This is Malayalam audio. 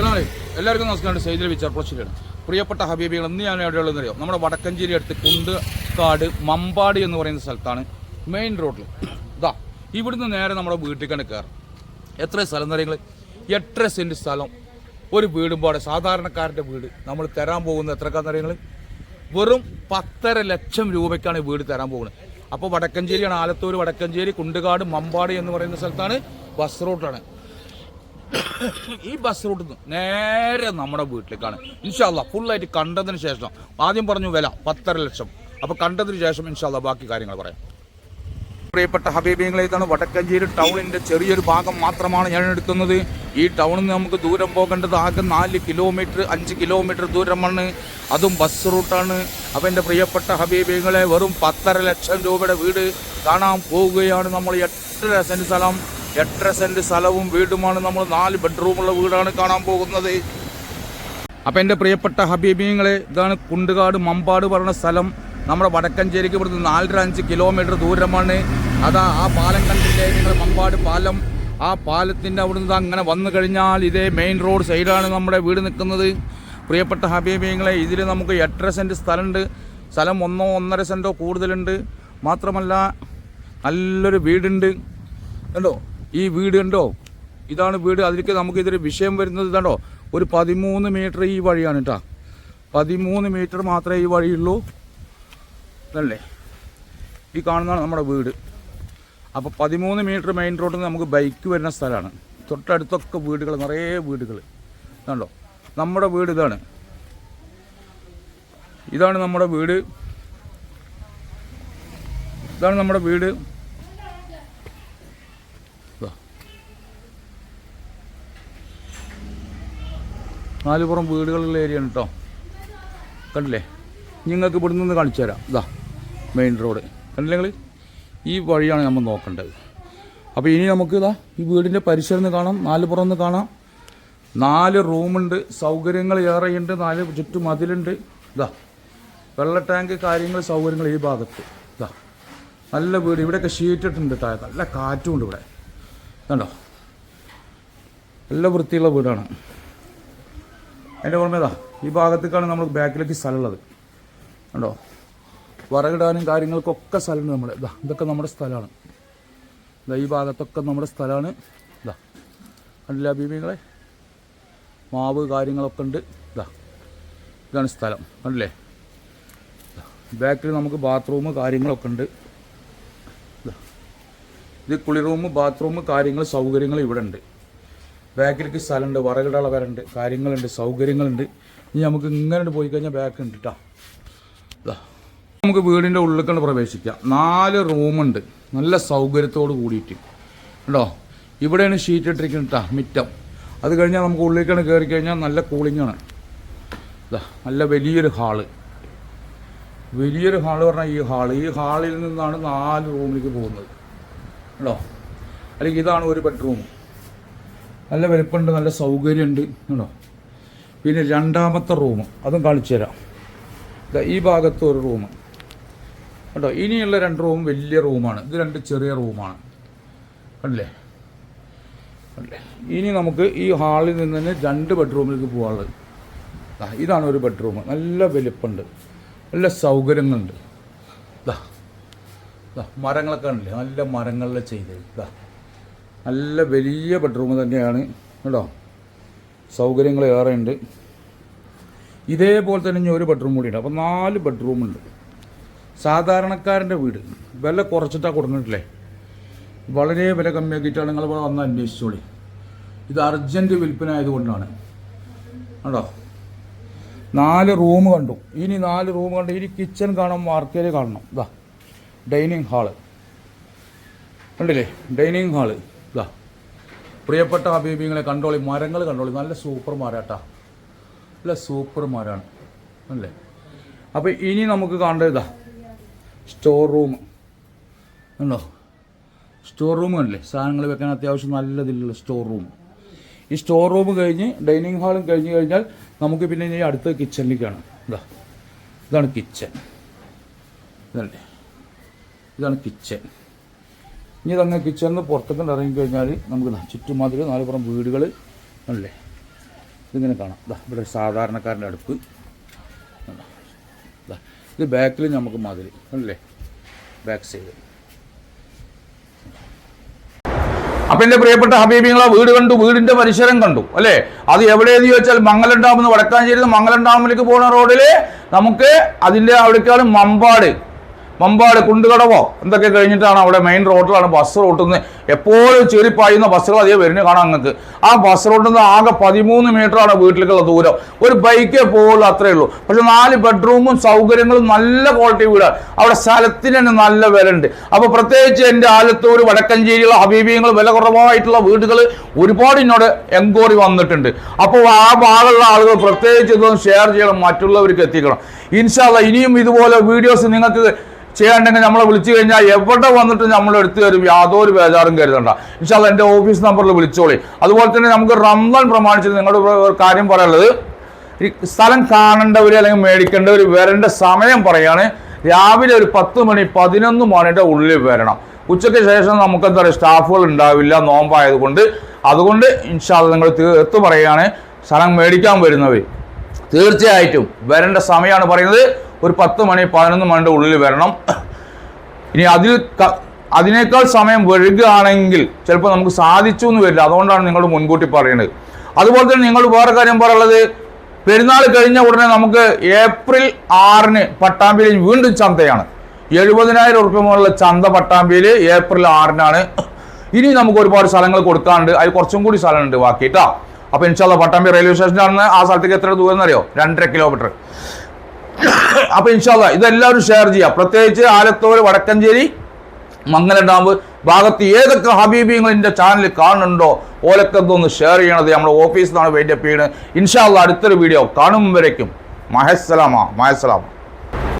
എല്ലാവർക്കും നമസ്കാരം സൈദിൽ വിച്ചാർപ്പുളശ്ശേരിയാണ് പ്രിയപ്പെട്ട ഹബീബികൾ ഇന്ന് ഞാൻ എവിടെയുള്ളതെന്ന് അറിയാം? നമ്മുടെ വടക്കഞ്ചേരി അടുത്ത് കുണ്ടുകാട് മമ്പാട് എന്ന് പറയുന്ന സ്ഥലത്താണ് മെയിൻ റോഡിൽ ഇതാ ഇവിടുന്ന് നേരെ നമ്മുടെ വീട്ടിലേക്കാണ് കയറും എത്ര സ്ഥലം പറയുന്നത് എട്ടര സെന്റ് സ്ഥലം. ഒരു വീടും പാടെ. സാധാരണക്കാരന്റെ വീട്. നമ്മൾ തരാൻ പോകുന്നത് എത്രക്കാന്ന് അറിയങ്ങൾ വെറും പത്തര ലക്ഷം രൂപയ്ക്കാണ് ഈ വീട് തരാൻ പോകുന്നത്. അപ്പോൾ വടക്കഞ്ചേരിയാണ് ആലത്തൂർ വടക്കഞ്ചേരി കുണ്ടുകാട് മമ്പാട് എന്ന് പറയുന്ന സ്ഥലത്താണ് ബസ് റൂട്ടാണ്. ഈ ബസ് റൂട്ടിൽ നിന്ന് നേരെ നമ്മുടെ വീട്ടിലേക്കാണ്. ഇൻഷാല്ല ഫുള്ളായിട്ട് കണ്ടതിന് ശേഷം ആദ്യം പറഞ്ഞു വില പത്തര ലക്ഷം. അപ്പോൾ കണ്ടതിന് ശേഷം ഇൻഷാല്ല ബാക്കി കാര്യങ്ങൾ പറയാം. പ്രിയപ്പെട്ട ഹബീബിങ്ങളെ ഇതാണ് വടക്കഞ്ചേരി ടൗണിന്റെ ചെറിയൊരു ഭാഗം മാത്രമാണ് ഞാൻ എടുക്കുന്നത്. ഈ ടൗണിൽ നിന്ന് നമുക്ക് ദൂരം പോകേണ്ടത് ആകെ നാല് കിലോമീറ്റർ അഞ്ച് കിലോമീറ്റർ ദൂരമാണ്. അതും ബസ് റൂട്ടാണ് അപ്പം എന്റെ പ്രിയപ്പെട്ട ഹബീബിങ്ങളെ വെറും പത്തര ലക്ഷം രൂപയുടെ വീട് കാണാൻ പോവുകയാണ് നമ്മൾ. എട്ടര സെന്റ് സ്ഥലം എട്ടര സെന്റ് സ്ഥലവും വീടുമാണ് നമ്മൾ നാല് ബെഡ്റൂമുള്ള വീടാണ് കാണാൻ പോകുന്നത്. അപ്പോൾ എന്റെ പ്രിയപ്പെട്ട ഹബീബിങ്ങളെ ഇതാണ് കുണ്ടുകാട് മമ്പാട് പറഞ്ഞ സ്ഥലം. നമ്മുടെ വടക്കഞ്ചേരിക്ക് ഇവിടുന്ന് നാലര അഞ്ച് കിലോമീറ്റർ ദൂരമാണ്. അതാ ആ പാലം കണ്ടില്ലേ നിങ്ങൾ മമ്പാട് പാലം. ആ പാലത്തിന്റെ അവിടുന്ന് അങ്ങനെ വന്നു കഴിഞ്ഞാൽ ഇതേ മെയിൻ റോഡ് സൈഡാണ് നമ്മുടെ വീട് നിൽക്കുന്നത്. പ്രിയപ്പെട്ട ഹബീബിങ്ങളെ ഇതിൽ നമുക്ക് എട്ടര സെന്റ് സ്ഥലമുണ്ട്. സ്ഥലം ഒന്നോ ഒന്നര സെന്റോ കൂടുതലുണ്ട്. മാത്രമല്ല നല്ലൊരു വീടുണ്ട്. കണ്ടോ? ഈ വീട് കണ്ടോ? ഇതാണ് വീട്. അതിലേക്ക് നമുക്ക് ഇതൊരു വിഷയം വരുന്നത് ഇതാണ്ടോ ഒരു പതിമൂന്ന് മീറ്റർ ഈ വഴിയാണ് കേട്ടോ. പതിമൂന്ന് മീറ്റർ മാത്രമേ ഈ വഴിയുള്ളൂ. ഇതല്ലേ? ഈ കാണുന്നതാണ് നമ്മുടെ വീട്. അപ്പോൾ പതിമൂന്ന് മീറ്റർ മെയിൻ റോഡിൽ നമുക്ക് ബൈക്ക് വരുന്ന സ്ഥലമാണ്. തൊട്ടടുത്തൊക്കെ വീടുകൾ നിറയെ വീടുകൾ. ഇതാണ്ടോ നമ്മുടെ വീട് ഇതാണ്. ഇതാണ് നമ്മുടെ വീട്. ഇതാണ് നമ്മുടെ വീട്. നാലുപുറം വീടുകളുള്ള ഏരിയ ആണ് കേട്ടോ കണ്ടില്ലേ നിങ്ങൾക്ക് ഇവിടെ നിന്ന് കാണിച്ചു തരാം. ഇതാ മെയിൻ റോഡ് കണ്ടില്ലേ ഈ വഴിയാണ് നമ്മൾ നോക്കേണ്ടത്. അപ്പോൾ ഇനി നമുക്ക് ഇതാ ഈ വീടിന്റെ പരിസരം കാണാം നാല് പുറം നിന്ന് കാണാം. നാല് റൂമുണ്ട് സൗകര്യങ്ങൾ ഏറെയുണ്ട് നാല് ചുറ്റും മതിലുണ്ട്. ഇതാ വെള്ള ടാങ്ക് കാര്യങ്ങൾ സൗകര്യങ്ങൾ ഈ ഭാഗത്ത്. ഇതാ നല്ല വീട്. ഇവിടെയൊക്കെ ഷീറ്റ് ഇട്ടിട്ടുണ്ട് താഴെ നല്ല കാറ്റുമുണ്ട് ഇവിടെ. കണ്ടോ? നല്ല വൃത്തിയുള്ള വീടാണ്. അതിന്റെ ഓർമ്മയതാ ഈ ഭാഗത്തേക്കാണ് നമ്മൾ ബാക്കിലേക്ക് സ്ഥലമുള്ളത്. കണ്ടോ? വറകിടാനും കാര്യങ്ങൾക്കൊക്കെ സ്ഥലമുണ്ട് നമ്മൾ ഇതാ ഇതൊക്കെ നമ്മുടെ സ്ഥലമാണ്. ഇതാ ഈ ഭാഗത്തൊക്കെ നമ്മുടെ സ്ഥലമാണ്. ഇതാ കണ്ടില്ല ബീബിങ്ങളെ മാവ് കാര്യങ്ങളൊക്കെ ഉണ്ട്. ഇതാ ഇതാണ് സ്ഥലം. കണ്ടില്ലേ. ബാക്കിൽ നമുക്ക് ബാത്റൂം കാര്യങ്ങളൊക്കെ ഉണ്ട്. ഇതാ. ഇത് കുളി റൂം ബാത്റൂം കാര്യങ്ങൾ സൗകര്യങ്ങൾ ഇവിടെ ഉണ്ട്. ബാക്കിലേക്ക് സ്ഥലമുണ്ട് വറകിടാള വരണ്ട് കാര്യങ്ങളുണ്ട് സൗകര്യങ്ങളുണ്ട്. ഇനി നമുക്ക് ഇങ്ങനെ പോയി കഴിഞ്ഞാൽ ബാക്ക് ഉണ്ട് കേട്ടോ. നമുക്ക് വീടിന്റെ ഉള്ളിലേക്കാണ് പ്രവേശിക്കാം. നാല് റൂമുണ്ട്. നല്ല സൗകര്യത്തോട് കൂടിയിട്ട്. കേട്ടോ ഇവിടെയാണ് ഷീറ്റ് ഇട്ടിരിക്കുന്നത് കേട്ടോ മിറ്റം. അത് കഴിഞ്ഞാൽ നമുക്ക് ഉള്ളിലേക്കാണ് കയറി കഴിഞ്ഞാൽ നല്ല ഇതാ നല്ല വലിയൊരു ഹാൾ വലിയൊരു ഹാൾ പറഞ്ഞാൽ ഈ ഹാൾ ഈ ഹാളിൽ നിന്നാണ് നാല് റൂമിലേക്ക് പോകുന്നത്. കേട്ടോ അല്ലെങ്കിൽ ഇതാണ് ഒരു ബെഡ്റൂം നല്ല വലുപ്പമുണ്ട് നല്ല സൗകര്യമുണ്ട്. കേട്ടോ പിന്നെ രണ്ടാമത്തെ റൂം അതും കാണിച്ചു തരാം. ഈ ഭാഗത്ത് ഒരു റൂം കേട്ടോ ഇനിയുള്ള രണ്ട് റൂം വലിയ റൂമാണ് ഇത് രണ്ട് ചെറിയ റൂമാണ് കണ്ടില്ലേ? കണ്ടില്ലേ? ഇനി നമുക്ക് ഈ ഹാളിൽ നിന്ന് തന്നെ രണ്ട് ബെഡ്റൂമിലേക്ക് പോകാനുള്ളത് ഇതാണ് ഒരു ബെഡ്റൂം നല്ല വലിപ്പമുണ്ട്. നല്ല സൗകര്യങ്ങളുണ്ട്. മരങ്ങളൊക്കെ ഉണ്ടല്ലേ നല്ല മരങ്ങളിൽ ചെയ്തത്. ഇതാ നല്ല വലിയ ബെഡ്റൂം തന്നെയാണ്. കേട്ടോ സൗകര്യങ്ങൾ ഏറെ ഉണ്ട് ഇതേപോലെ തന്നെ ഒരു ബെഡ്റൂം കൂടി ഉണ്ട്. അപ്പോൾ നാല് ബെഡ്റൂം ഉണ്ട്. സാധാരണക്കാരന്റെ വീട്. വില കുറച്ചിട്ടാണ് കൊടുക്കുന്നിട്ടില്ലേ വളരെ വില കമ്മിയാക്കിയിട്ടാണ് നിങ്ങൾ ഇവിടെ വന്ന് അന്വേഷിച്ചോളി. ഇത് അർജന്റ് വിൽപ്പന ആയതുകൊണ്ടാണ് കേട്ടോ നാല് റൂം കണ്ടു. ഇനി നാല് റൂം കണ്ടു ഇനി കിച്ചൺ കാണാം മാർക്കയിൽ കാണണം. ഇതാ ഡൈനിങ് ഹാൾ കണ്ടില്ലേ? ഡൈനിങ് ഹാൾ പ്രിയപ്പെട്ട ഹബീബിങ്ങളെ കണ്ടോളി മരങ്ങൾ കണ്ടോളി. നല്ല സൂപ്പർ മരാട്ടാ നല്ല സൂപ്പർ മരാണ് അല്ലേ? അപ്പോൾ ഇനി നമുക്ക് കാണേണ്ടത് സ്റ്റോർ റൂം ഉണ്ടോ സ്റ്റോർ റൂം അല്ലേ സാധനങ്ങൾ വെക്കാൻ അത്യാവശ്യം നല്ലതിലുള്ള സ്റ്റോർ റൂം ഈ സ്റ്റോർ റൂം കഴിഞ്ഞ് ഡൈനിങ് ഹാളും കഴിഞ്ഞ് കഴിഞ്ഞാൽ നമുക്ക് പിന്നെ ഇനി അടുത്ത കിച്ചണിലേക്കാണ് ഇതാ. ഇതാണ് കിച്ചൺ ഇതല്ലേ? ഇതാണ് കിച്ചൺ ഇനി ഇതങ്ങ് കിച്ചണിന് പുറത്തേക്ക് ഇറങ്ങി കഴിഞ്ഞാൽ നമുക്ക് ചുറ്റുമാതിരി നാലുപുറം വീടുകൾ അല്ലേ? ഇതിങ്ങനെ കാണാം. ദാ ഇവിടെ സാധാരണക്കാരന്റെ അടുപ്പ്. ഇത് ബാക്കിൽ നമുക്ക് മാതിരി കണ്ടില്ലേ ബാക്ക് സൈഡ് അപ്പൊ എന്റെ പ്രിയപ്പെട്ട ഹബീബിങ്ങളെ വീട് കണ്ടു വീടിന്റെ പരിസരം കണ്ടു അല്ലേ? അത് എവിടെയെന്ന് ചോദിച്ചാൽ മംഗലം ഡാമിൽ നിന്ന് വടക്കാഞ്ചേരി മംഗലം ഡാമിലേക്ക് പോകുന്ന റോഡിൽ നമുക്ക് അതിന്റെ അവിടേക്കാണ് മമ്പാട്. മമ്പാട് കുണ്ടുകടവോ എന്തൊക്കെ കഴിഞ്ഞിട്ടാണ് അവിടെ മെയിൻ റോഡിലാണ് ബസ് റൂട്ടുന്നത് എപ്പോഴും ചീറിപ്പായുന്ന ബസ്സുകൾ അതേ വരുന്നത് കാണാം നിങ്ങൾക്ക് ആ ബസ് റോട്ടിൽ നിന്ന് ആകെ പതിമൂന്ന് മീറ്ററാണ് വീട്ടിലേക്കുള്ള ദൂരം. ഒരു ബൈക്കേ പോകുള്ളൂ അത്രേ ഉള്ളൂ. പക്ഷെ നാല് ബെഡ്റൂമും സൗകര്യങ്ങളും നല്ല ക്വാളിറ്റി വീടാണ് അവിടെ സ്ഥലത്തിന് തന്നെ നല്ല വില ഉണ്ട് അപ്പോൾ പ്രത്യേകിച്ച് എന്റെ ആലത്തൂർ വടക്കഞ്ചേരിയുള്ള ഹബീബിയങ്ങൾ വില കുറവായിട്ടുള്ള വീടുകൾ ഒരുപാട് എന്നോട് എൻക്വയറി വന്നിട്ടുണ്ട്. അപ്പോൾ ആ ഭാഗമുള്ള ആളുകൾ പ്രത്യേകിച്ച് ഇതൊന്നും ഷെയർ ചെയ്യണം. മറ്റുള്ളവർക്ക് എത്തിക്കണം. ഇൻഷാല്ല ഇനിയും ഇതുപോലെ വീഡിയോസ് നിങ്ങൾക്ക് ചെയ്യാണ്ടെങ്കിൽ നമ്മളെ വിളിച്ചു കഴിഞ്ഞാൽ എവിടെ വന്നിട്ട് നമ്മൾ എടുത്തു തരും യാതൊരു ബേജാറും കരുതണ്ട. ഇൻഷാല്ല എന്റെ ഓഫീസ് നമ്പറിൽ വിളിച്ചോളി. അതുപോലെ തന്നെ നമുക്ക് റംസാൻ പ്രമാണിച്ച് നിങ്ങളുടെ ഒരു കാര്യം പറയാനുള്ളത്. ഈ സ്ഥലം കാണേണ്ടവർ അല്ലെങ്കിൽ മേടിക്കേണ്ടവർ വരേണ്ട സമയം പറയാണ്. രാവിലെ ഒരു പത്ത് മണി പതിനൊന്ന് മണിയുടെ ഉള്ളിൽ വരണം. ഉച്ചയ്ക്ക് ശേഷം നമുക്ക് എന്താ പറയുക സ്റ്റാഫുകൾ ഉണ്ടാവില്ല നോമ്പായതുകൊണ്ട്. അതുകൊണ്ട് ഇൻഷാല്ല നിങ്ങൾ തീർത്ത് പറയുകയാണ് സ്ഥലം മേടിക്കാൻ വരുന്നവർ തീർച്ചയായിട്ടും വരേണ്ട സമയമാണ് പറയുന്നത്. ഒരു പത്ത് മണി പതിനൊന്ന് മണിയുടെ ഉള്ളിൽ വരണം. ഇനി അതിൽ അതിനേക്കാൾ സമയം വഴുകുകയാണെങ്കിൽ ചിലപ്പോൾ നമുക്ക് സാധിച്ചു എന്ന് വരില്ല. അതുകൊണ്ടാണ് നിങ്ങൾ മുൻകൂട്ടി പറയുന്നത്. അതുപോലെ തന്നെ നിങ്ങൾ വേറെ കാര്യം പറയുള്ളത് പെരുന്നാൾ കഴിഞ്ഞ ഉടനെ നമുക്ക് ഏപ്രിൽ ആറിന് പട്ടാമ്പിയിൽ വീണ്ടും ചന്തയാണ്. എഴുപതിനായിരം ഉറുപ്പ്യ മുതലുള്ള ചന്ത പട്ടാമ്പിയിൽ ഏപ്രിൽ ആറിനാണ്. ഇനി നമുക്ക് ഒരുപാട് സ്ഥലങ്ങൾ കൊടുക്കാനുണ്ട്. അതിൽ കുറച്ചും കൂടി സ്ഥലമുണ്ട് ബാക്കി കേട്ടോ. അപ്പോൾ ഇൻഷാല്ല പട്ടാമ്പി റെയിൽവേ സ്റ്റേഷനിലാണ് ആ സ്ഥലത്തേക്ക് എത്ര ദൂരം എന്നറിയോ? രണ്ടര കിലോമീറ്റർ. അപ്പൊ ഇൻഷാല്ല ഇതെല്ലാവരും ഷെയർ ചെയ്യാം. പ്രത്യേകിച്ച് ആലത്തൂർ വടക്കഞ്ചേരി മംഗല ഡാം ഭാഗത്ത് ഏതൊക്കെ ഹബീബിങ്ങൾ എന്റെ ചാനലിൽ കാണുന്നുണ്ടോ ഓലൊക്കെ ഒന്ന് ഷെയർ ചെയ്യണത് നമ്മുടെ ഓഫീസിൽ നിന്നാണ് വെയിറ്റ് ചെയ്യുന്നത് ഇൻഷാല്ല അടുത്തൊരു വീഡിയോ കാണും കാണുമ്പോഴേക്കും മഹസ്സലാമ മഹസ്സലാമ.